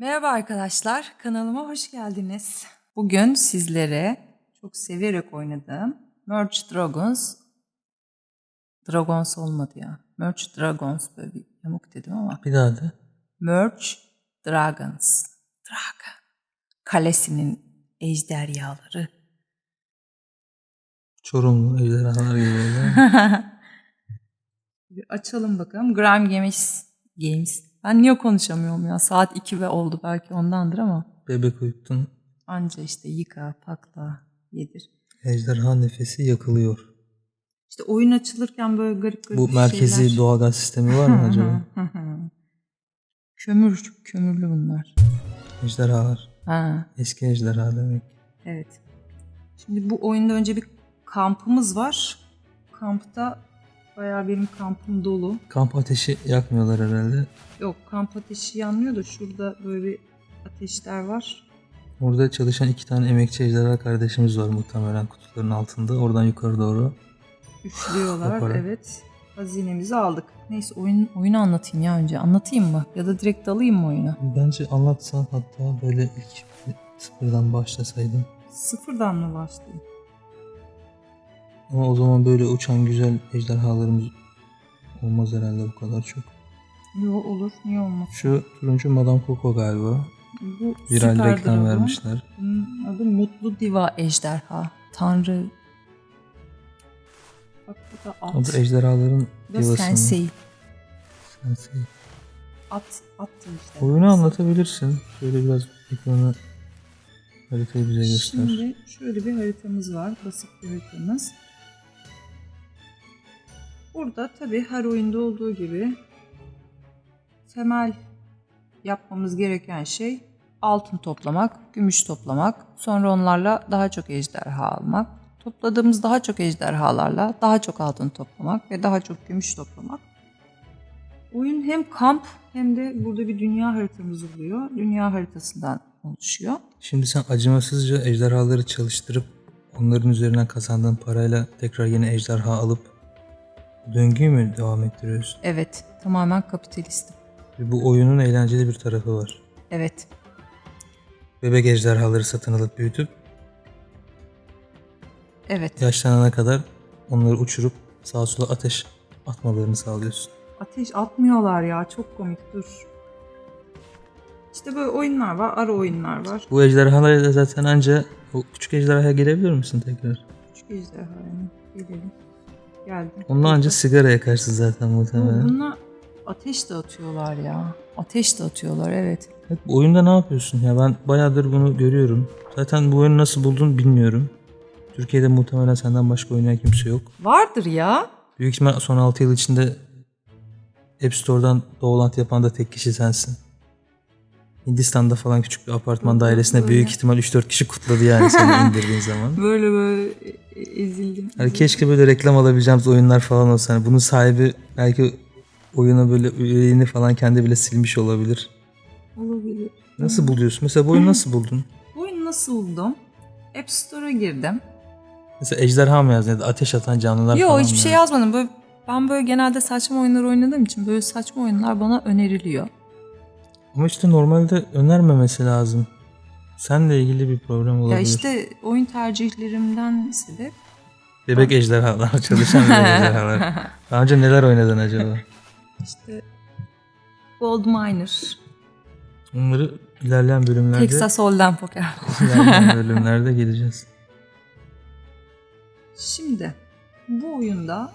Merhaba arkadaşlar, kanalıma hoş geldiniz. Bugün sizlere çok severek oynadığım Merge Dragons Dragons olmadı ya. Merge Dragons böyle bir yamuk dedim ama. Bir daha de. Merge Dragons. Dragon. Kalesinin ejderhaları. Çorumlu ejderhalar gibi açalım bakalım. Grime Games. Games. Ben niye konuşamıyorum ya? Saat 2 ve oldu belki ondandır ama. Bebek uyuttun. Anca işte yıka, pakla, yedir. Ejderha nefesi yakılıyor. İşte oyun açılırken böyle garip garip Bu merkezi şeyler. doğalgaz sistemi var mı acaba? Kömür, kömürlü bunlar. Ejderhalar. Ha, Eski ejderha demek. evet. Şimdi bu oyunda önce bir kampımız var. Kampta bayağı benim kampım dolu. Kamp ateşi yakmıyorlar herhalde. Yok kamp ateşi yanmıyor da şurada böyle bir ateşler var. Orada çalışan iki tane emekçi ejderha kardeşimiz var muhtemelen kutuların altında. Oradan yukarı doğru. Üflüyorlar. Evet. Hazinemizi aldık. Neyse oyun oyunu anlatayım ya önce. Anlatayım mı? Ya da direkt dalayım mı oyuna? Bence anlatsan hatta böyle ilk sıfırdan başlasaydın. Sıfırdan mı başlayayım? Ama o zaman böyle uçan güzel ejderhalarımız olmaz herhalde bu kadar çok. Yo olur. Niye olmaz? Şu turuncu Madame Coco galiba. Bu Viral süper reklam dragon. vermişler. Bunun adı Mutlu Diva Ejderha. Tanrı. Bak bu da at. O da ejderhaların Bu da divası? Sensei. Sensei. At, at işte. Oyunu anlatabilirsin. Şöyle biraz ekranı haritayı bize göster. Şimdi şöyle bir haritamız var. Basit bir haritamız. Burada tabii her oyunda olduğu gibi temel yapmamız gereken şey altın toplamak, gümüş toplamak, sonra onlarla daha çok ejderha almak, topladığımız daha çok ejderhalarla daha çok altın toplamak ve daha çok gümüş toplamak. Oyun hem kamp hem de burada bir dünya haritamız oluyor. Dünya haritasından oluşuyor. Şimdi sen acımasızca ejderhaları çalıştırıp onların üzerinden kazandığın parayla tekrar yeni ejderha alıp döngüyü mü devam ettiriyorsun? Evet, tamamen kapitalistim. Ve bu oyunun eğlenceli bir tarafı var. Evet, Bebek ejderhaları satın alıp büyütüp evet. yaşlanana kadar onları uçurup sağa sola ateş atmalarını sağlıyorsun. Ateş atmıyorlar ya, çok komik dur. İşte böyle oyunlar var, ara oyunlar var. Bu ejderhalara da zaten anca o küçük ejderhaya gelebilir misin tekrar? Küçük ejderha yani. Gelelim. Geldim. Onunla anca sigara yakarsın zaten muhtemelen. Bunlar ateş de atıyorlar ya. Ateş de atıyorlar evet. Evet, bu oyunda ne yapıyorsun ya? Ben bayağıdır bunu görüyorum. Zaten bu oyunu nasıl buldun bilmiyorum. Türkiye'de muhtemelen senden başka oynayan kimse yok. Vardır ya. Büyük ihtimal son 6 yıl içinde App Store'dan Doğulant yapan da tek kişi sensin. Hindistan'da falan küçük bir apartman dairesinde Öyle. büyük ihtimal 3-4 kişi kutladı yani seni indirdiğin zaman. Böyle böyle ezildim. Yani keşke böyle reklam alabileceğimiz oyunlar falan olsa. Hani bunun sahibi belki oyuna böyle üyeliğini falan kendi bile silmiş olabilir. Olabilir. Nasıl buluyorsun? Mesela bu oyunu nasıl buldun? Bu oyunu nasıl buldum? App Store'a girdim. Mesela ejderha mı yazdın ya da ateş atan canlılar Yok falan hiçbir mı şey yazmadım. Böyle, ben böyle genelde saçma oyunlar oynadığım için böyle saçma oyunlar bana öneriliyor. Ama işte normalde önermemesi lazım. Seninle ilgili bir problem olabilir. Ya işte oyun tercihlerimden sebep. Bebek ejderhalar, çalışan bebek ejderhalar. Daha önce neler oynadın acaba? işte Gold Miner, Onları ilerleyen bölümlerde Texas Hold'em Poker. ilerleyen bölümlerde geleceğiz. Şimdi bu oyunda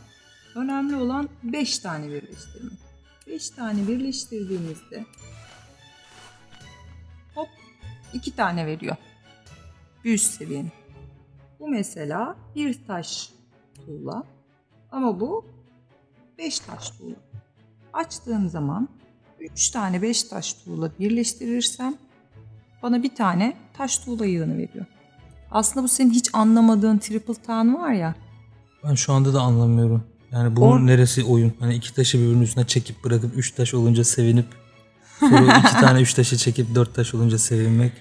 önemli olan 5 tane birleştirmek. 5 tane birleştirdiğimizde hop 2 tane veriyor. Bir üst seviyenin. Bu mesela bir taş tuğla ama bu 5 taş tuğla. Açtığım zaman 3 tane 5 taş tuğla birleştirirsem bana bir tane taş tuğla yığını veriyor. Aslında bu senin hiç anlamadığın triple town var ya. Ben şu anda da anlamıyorum. Yani bunun Or- neresi oyun? Hani iki taşı birbirinin üstüne çekip bırakıp üç taş olunca sevinip sonra iki tane üç taşı çekip dört taş olunca sevinmek.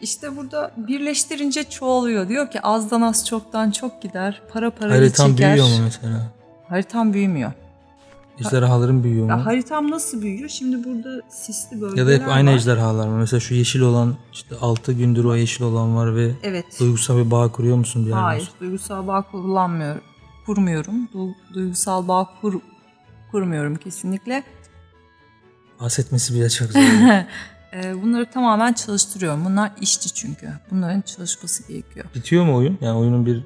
İşte burada birleştirince çoğalıyor. Diyor ki azdan az çoktan çok gider. Para parayı Haritan çeker. büyüyor mu mesela? Haritan büyümüyor. Ejderhaların büyüyor Ya mu? haritam nasıl büyüyor? Şimdi burada sisli bölgeler Ya da hep aynı var. ejderhalar mı? Mesela şu yeşil olan işte 6 gündür o yeşil olan var ve Evet. duygusal bir bağ kuruyor musun bir yerden Hayır, sonra? duygusal bağ kullanmıyorum. Kurmuyorum. Du- duygusal bağ kur kurmuyorum kesinlikle. Bahsetmesi bile çok zor. Ee, bunları tamamen çalıştırıyorum. Bunlar işçi çünkü. Bunların çalışması gerekiyor. Bitiyor mu oyun? Yani oyunun bir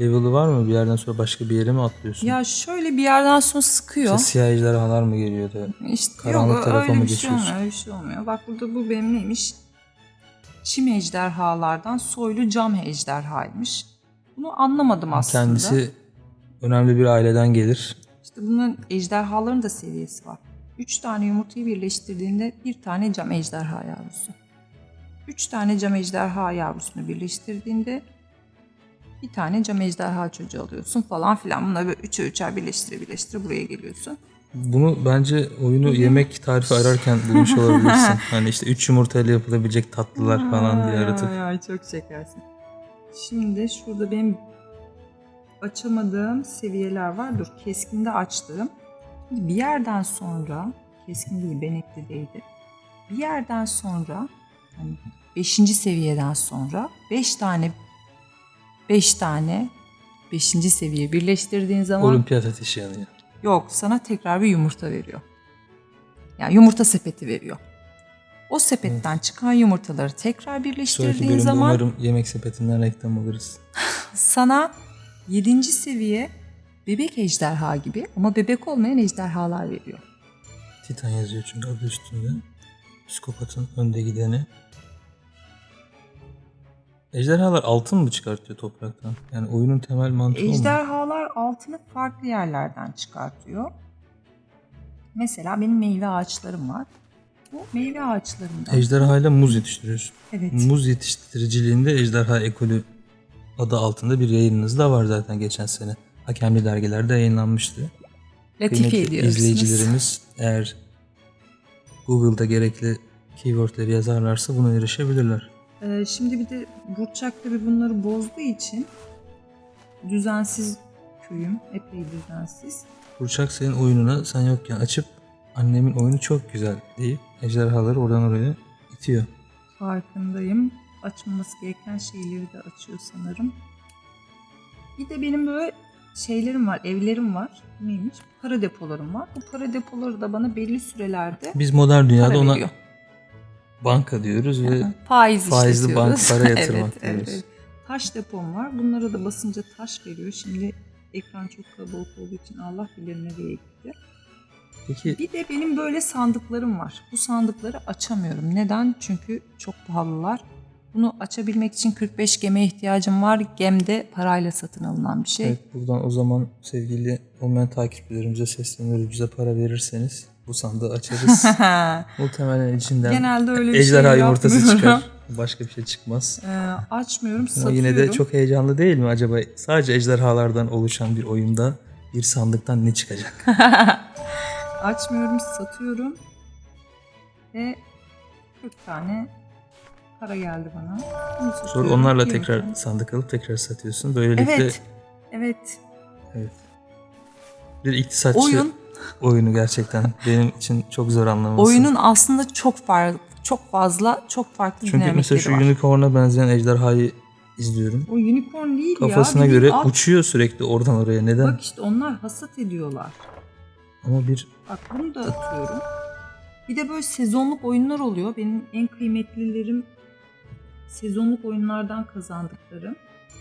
level'ı var mı? Bir yerden sonra başka bir yere mi atlıyorsun? Ya şöyle bir yerden sonra sıkıyor. Mesela siyah ejderhalar mı geliyor da? İşte Karanlık yok, tarafa mı bir şey geçiyorsun? olmuyor, öyle bir şey olmuyor. Bak burada bu benim neymiş? Çim ejderhalardan soylu cam ejderhaymış. Bunu anlamadım aslında. Kendisi önemli bir aileden gelir. İşte bunların ejderhaların da seviyesi var. Üç tane yumurtayı birleştirdiğinde bir tane cam ejderha yavrusu. Üç tane cam ejderha yavrusunu birleştirdiğinde bir tane cam ejderha çocuğu alıyorsun falan filan. Bunları böyle üçe üçer birleştire birleştire buraya geliyorsun. Bunu bence oyunu yemek tarifi ararken bulmuş olabilirsin. hani işte 3 yumurtayla yapılabilecek tatlılar falan diye aratıp. ay, ay, çok şekersin. Şimdi şurada benim açamadığım seviyeler var. Dur keskinde açtığım. Bir yerden sonra keskin değil beneklideydi. Bir yerden sonra hani 5. seviyeden sonra 5 tane 5 tane 5. seviye birleştirdiğin zaman Olimpiyat ateşi yanıyor. Yok sana tekrar bir yumurta veriyor. Yani yumurta sepeti veriyor. O sepetten çıkan yumurtaları tekrar birleştirdiğin zaman umarım yemek sepetinden reklam alırız. sana 7. seviye bebek ejderha gibi ama bebek olmayan ejderhalar veriyor. Titan yazıyor çünkü adı üstünde. Psikopatın önde gideni. Ejderhalar altın mı çıkartıyor topraktan? Yani oyunun temel mantığı? Ejderhalar altını farklı yerlerden çıkartıyor. Mesela benim meyve ağaçlarım var. Bu meyve ağaçlarından. Ejderhayla muz yetiştiriyorsun. evet. Muz yetiştiriciliğinde ejderha ekolü adı altında bir yayınınız da var zaten geçen sene. Hakemli dergilerde yayınlanmıştı. Latife Kıymetli ediyorsunuz. izleyicilerimiz eğer Google'da gerekli keywordleri yazarlarsa buna erişebilirler. Ee, şimdi bir de Burçak tabii bunları bozduğu için düzensiz köyüm. Epey düzensiz. Burçak senin oyununa sen yokken açıp annemin oyunu çok güzel deyip ejderhaları oradan oraya itiyor. Farkındayım. Açılması gereken şeyleri de açıyor sanırım. Bir de benim böyle şeylerim var, evlerim var. Neymiş? Para depolarım var. Bu para depoları da bana belli sürelerde Biz modern dünyada para ona veriyor. banka diyoruz ve Faiz faizli işletiyoruz. bank para yatırmak evet, diyoruz. evet. Taş depom var. Bunlara da basınca taş veriyor. Şimdi ekran çok kalabalık olduğu için Allah bilir nereye gitti. peki Bir de benim böyle sandıklarım var. Bu sandıkları açamıyorum. Neden? Çünkü çok pahalılar. Bunu açabilmek için 45 geme ihtiyacım var. Gem de parayla satın alınan bir şey. evet, buradan o zaman sevgili olmayan takipçilerimize sesleniyoruz. Bize para verirseniz bu sandığı açarız. Muhtemelen içinden Genelde öyle ejderha şey yumurtası çıkar. Başka bir şey çıkmaz. Ee, açmıyorum, Ama satıyorum. yine de çok heyecanlı değil mi acaba? Sadece ejderhalardan oluşan bir oyunda bir sandıktan ne çıkacak? Açmıyorum, satıyorum. Ve 40 tane para geldi bana. Bunu Sonra satıyorum, onlarla yirmi tekrar sandık alıp tekrar satıyorsun. Böylelikle Evet. Evet. bir iktisatçı Oyun oyunu gerçekten benim için çok zor anlaması. oyunun aslında çok farklı çok fazla çok farklı Çünkü mesela dinamikleri şu var. unicorn'a benzeyen ejderhayı izliyorum. O unicorn değil ya. Kafasına bildiğin göre at. uçuyor sürekli oradan oraya. Neden? Bak işte onlar hasat ediyorlar. Ama bir Bak bunu da atıyorum. Bir de böyle sezonluk oyunlar oluyor. Benim en kıymetlilerim sezonluk oyunlardan kazandıklarım.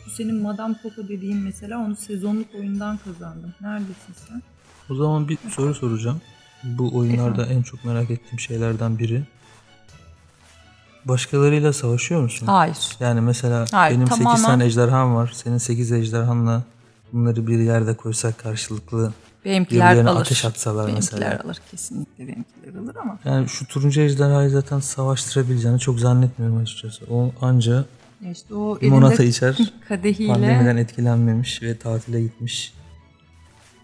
Şu senin Madame Coco dediğin mesela onu sezonluk oyundan kazandım. Neredesin sen? o zaman bir soru soracağım. Bu oyunlarda en çok merak ettiğim şeylerden biri. Başkalarıyla savaşıyor musun? Hayır. Yani mesela Hayır, benim 8 tamamen- tane ejderham var. Senin 8 ejderhanla bunları bir yerde koysak karşılıklı Benimkiler alır. ateş atsalar benimkiler mesela. alır. Kesinlikle benimkiler alır ama. Yani şu turuncu ejderhayı zaten savaştırabileceğini çok zannetmiyorum açıkçası. O anca işte o limonata içer. kadehiyle Pandemiden etkilenmemiş ve tatile gitmiş.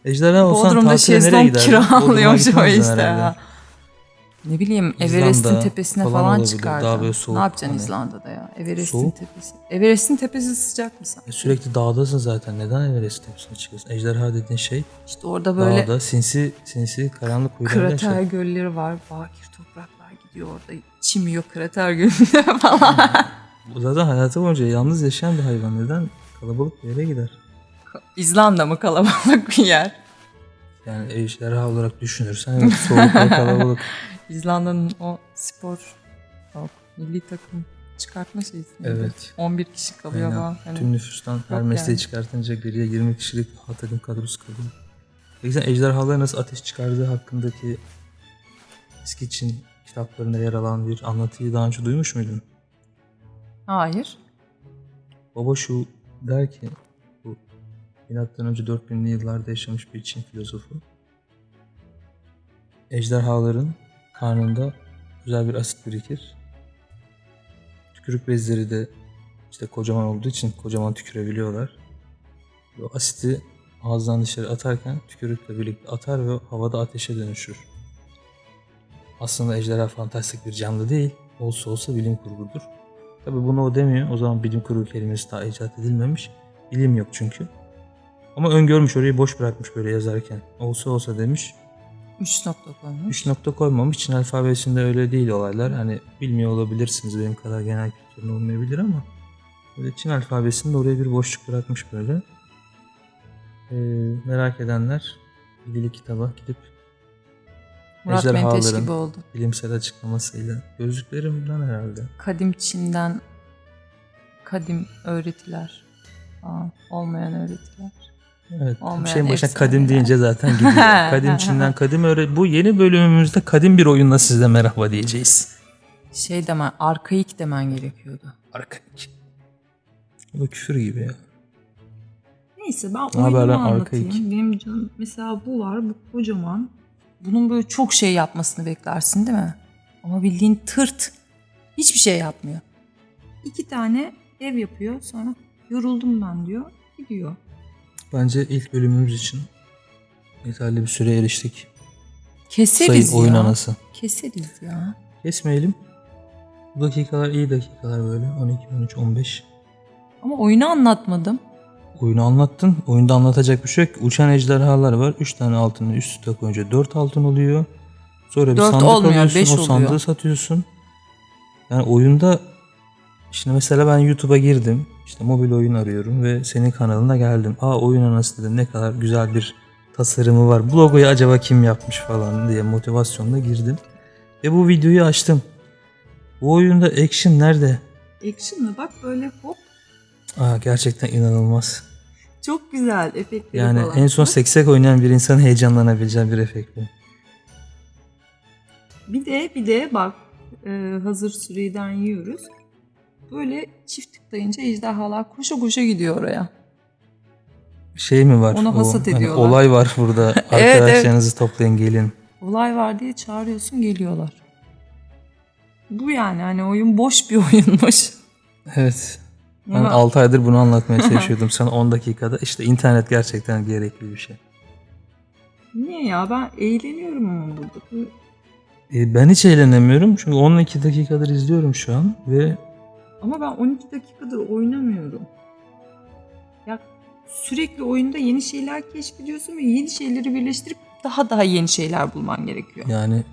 Ejderha olsan Bodrum'da tatile nereye şezlong giderdin? Bodrum'a kiralıyormuş o işte. herhalde. Ne bileyim Everest'in tepesine falan falan, olabilir. çıkardın. Daha böyle soğuk ne yapacaksın hani. İzlanda'da ya? Everest'in Soğuk. tepesi. Everest'in tepesi sıcak mı sen? E, sürekli dağdasın zaten. Neden Everest tepesine çıkıyorsun? Ejderha dediğin şey İşte orada böyle dağda sinsi sinsi karanlık kuyularda krater yaşar. gölleri var. Bakir topraklar gidiyor orada. Çimiyor krater gölüne falan. Bu zaten hayatı boyunca yalnız yaşayan bir hayvan. Neden? Kalabalık bir yere gider. İzlanda mı kalabalık bir yer? Yani ejderha olarak düşünürsen evet soğuk ve kalabalık. İzlanda'nın o spor yok, milli takım çıkartma şeysi. Evet. 11 kişi kalıyor Aynen. falan. Hani Tüm nüfustan her mesleği yani. çıkartınca geriye 20 kişilik A takım kadrosu kalıyor. Peki sen ejderhalar nasıl ateş çıkardığı hakkındaki eski Çin kitaplarında yer alan bir anlatıyı daha önce duymuş muydun? Hayır. Baba şu der ki bu milattan önce 4000'li yıllarda yaşamış bir Çin filozofu. Ejderhaların karnında güzel bir asit birikir. Tükürük bezleri de işte kocaman olduğu için kocaman tükürebiliyorlar. Ve asiti ağızdan dışarı atarken tükürükle birlikte atar ve havada ateşe dönüşür. Aslında ejderha fantastik bir canlı değil. Olsa olsa bilim kurgudur. Tabi bunu o demiyor. O zaman bilim kurgu kelimesi daha icat edilmemiş. Bilim yok çünkü. Ama öngörmüş orayı boş bırakmış böyle yazarken. Olsa olsa demiş. 3 nokta koymuş. 3 nokta koymamış. Çin alfabesinde öyle değil olaylar. Hani bilmiyor olabilirsiniz. Benim kadar genel kültürün olmayabilir ama. Böyle Çin alfabesinde oraya bir boşluk bırakmış böyle. Ee, merak edenler ilgili kitaba gidip Murat Menteş gibi oldu. bilimsel açıklamasıyla gözlüklerimden herhalde. Kadim Çin'den kadim öğretiler. Aa, olmayan öğretiler. Evet. Olmayan şeyin başına kadim deyince zaten gidiyor. kadim Çin'den kadim öyle. Bu yeni bölümümüzde kadim bir oyunla size merhaba diyeceğiz. Şey demen, arkaik demen gerekiyordu. Arkaik. Bu küfür gibi ya. Neyse ben oyunumu lan, anlatayım. arkaik? Benim canım mesela bu var, bu kocaman. Bunun böyle çok şey yapmasını beklersin değil mi? Ama bildiğin tırt. Hiçbir şey yapmıyor. İki tane ev yapıyor sonra yoruldum ben diyor. Gidiyor. Bence ilk bölümümüz için yeterli bir süre eriştik. Keseriz Sayın oyun ya. anası. Keseriz ya. Kesmeyelim. Bu dakikalar iyi dakikalar böyle. 12, 13, 15. Ama oyunu anlatmadım. Oyunu anlattın. Oyunda anlatacak bir şey yok. Uçan ejderhalar var. 3 tane altını üst üste koyunca 4 altın oluyor. Sonra bir Dört sandık olmuyor, alıyorsun. beş o oluyor. sandığı satıyorsun. Yani oyunda şimdi mesela ben YouTube'a girdim. İşte mobil oyun arıyorum ve senin kanalına geldim. Aa oyun anası dedim ne kadar güzel bir tasarımı var. Bu logoyu acaba kim yapmış falan diye motivasyonla girdim. Ve bu videoyu açtım. Bu oyunda action nerede? Action mı? Bak böyle hop. Aa gerçekten inanılmaz. Çok güzel efektleri Yani falan. en son seksek oynayan bir insan heyecanlanabileceği bir efekt bu. Bir de bir de bak e, hazır süreden yiyoruz. Böyle çift tıklayınca ejderhalar koşa koşa gidiyor oraya. Şey mi var? Onu o, hasat hani ediyorlar. olay var burada. evet. Arkadaşlarınızı toplayın gelin. Olay var diye çağırıyorsun geliyorlar. Bu yani hani oyun boş bir oyunmuş. Evet. Ben Ama 6 aydır bunu anlatmaya çalışıyordum sana 10 dakikada. İşte internet gerçekten gerekli bir şey. niye ya ben eğleniyorum ama burada. Bu- E, ben hiç eğlenemiyorum çünkü 12 dakikadır izliyorum şu an ve Ama ben 12 dakikadır oynamıyorum. Ya sürekli oyunda yeni şeyler keşfediyorsun ve yeni şeyleri birleştirip daha daha yeni şeyler bulman gerekiyor. yani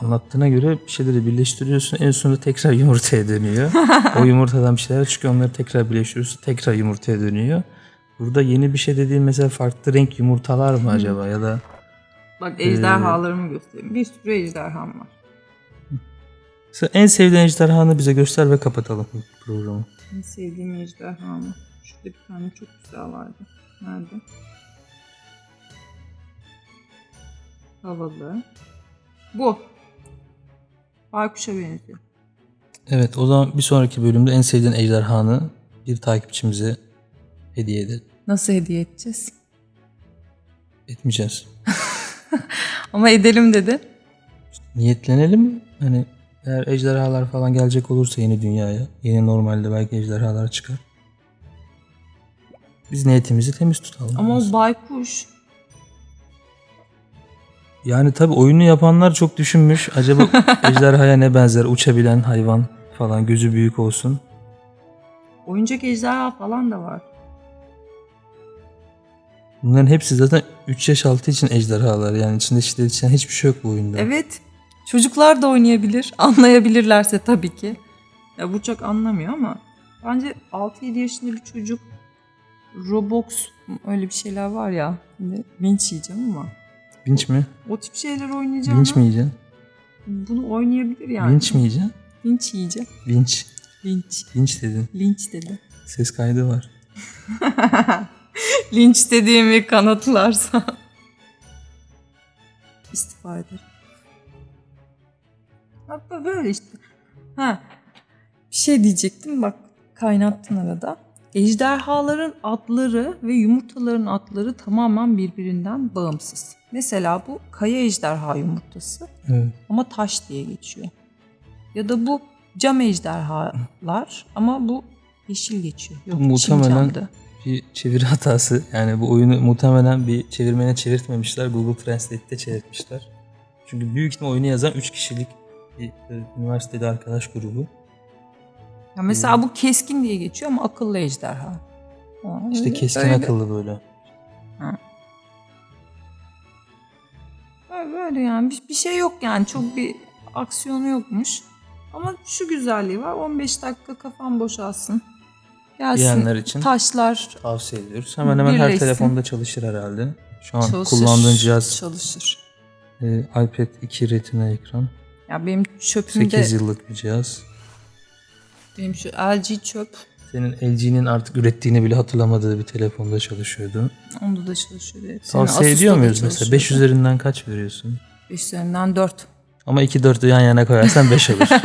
anlattığına göre bir şeyleri birleştiriyorsun en sonunda tekrar yumurtaya dönüyor. o yumurtadan bir şeyler çıkıyor onları tekrar birleştiriyorsun tekrar yumurtaya dönüyor. Burada yeni bir şey dediğin mesela farklı renk yumurtalar mı acaba ya da Bak ejderhalarımı göstereyim. Bir sürü ejderham var. Sen en sevdiğin ejderhanı bize göster ve kapatalım programı. En sevdiğim ejderhamı. Şurada bir tane çok güzel vardı. Nerede? Havalı. Bu. Baykuş'a benziyor. Evet o zaman bir sonraki bölümde en sevdiğin ejderhanı bir takipçimize hediye edelim. Nasıl hediye edeceğiz? Etmeyeceğiz. Ama edelim dedi. Niyetlenelim. Hani eğer ejderhalar falan gelecek olursa yeni dünyaya, yeni normalde belki ejderhalar çıkar. Biz niyetimizi temiz tutalım. Ama o baykuş. Yani tabii oyunu yapanlar çok düşünmüş. Acaba ejderhaya ne benzer? Uçabilen hayvan falan gözü büyük olsun. Oyuncak ejderha falan da var. Bunların hepsi zaten 3 yaş altı için ejderhalar. Yani içinde şiddet içeren hiçbir şey yok bu oyunda. Evet. Çocuklar da oynayabilir. Anlayabilirlerse tabii ki. Ya bu çok anlamıyor ama bence 6-7 yaşında bir çocuk Roblox öyle bir şeyler var ya. Şimdi linç yiyeceğim ama. Vinç mi? O tip şeyler oynayacağım. Vinç mi yiyeceksin? Bunu oynayabilir yani. Vinç mi yiyeceksin? Linç yiyeceğim. Vinç. Linç. Vinç dedin. Linç dedi. Ses kaydı var. Linç dediğimi kanıtlarsa istifa ederim. Böyle işte. Ha. Bir şey diyecektim bak kaynattın arada. Ejderhaların adları ve yumurtaların adları tamamen birbirinden bağımsız. Mesela bu kaya ejderha yumurtası Evet. ama taş diye geçiyor. Ya da bu cam ejderhalar ama bu yeşil geçiyor. Yok, muhtemelen- camdı. Bir çeviri hatası. Yani bu oyunu muhtemelen bir çevirmene çevirtmemişler. Google Translate'te çevirtmişler. Çünkü büyük ihtimal oyunu yazan 3 kişilik bir e, üniversitede arkadaş grubu. Ya mesela bu keskin diye geçiyor ama akıllı ejderha. Aa, İşte öyle- keskin öyle. akıllı böyle. Öyle- Böyle yani bir, bir şey yok yani çok bir aksiyonu yokmuş. Ama şu güzelliği var 15 dakika kafan boşalsın. Gelsin Diyenler için taşlar tavsiye ediyoruz. Hemen hemen her Birleşsin. telefonda çalışır herhalde. Şu an çalışır. kullandığın cihaz çalışır. e, iPad 2 Retina ekran. Ya benim çöpümde 8 yıllık bir cihaz. benim şu LG çöp Senin LG'nin artık ürettiğini bile hatırlamadığı bir telefonda çalışıyordu. onda da çalışıyor. evet. Tavsiye ediyor muyuz mesela? çalışıyordu. 5 üzerinden kaç veriyorsun? Beş üzerinden 4. Ama 2 4'ü yan yana koyarsan 5 olur.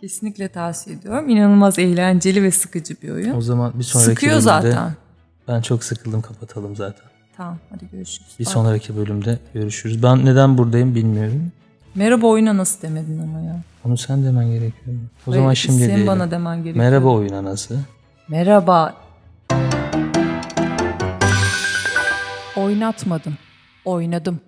Kesinlikle tavsiye ediyorum. İnanılmaz eğlenceli ve sıkıcı bir oyun. o zaman bir sonraki Sıkıyor bölümde zaten. ben çok sıkıldım kapatalım zaten. Tamam hadi görüşürüz. Bir Bye. sonraki bölümde görüşürüz. Ben neden buradayım bilmiyorum. Merhaba oyuna nasıl demedin ama ya. Onu sen demen gerekiyor. O Hayır, zaman şimdi diyelim. bana demen gerekiyor. Merhaba oyun anası. Merhaba. Oynatmadım. Oynadım.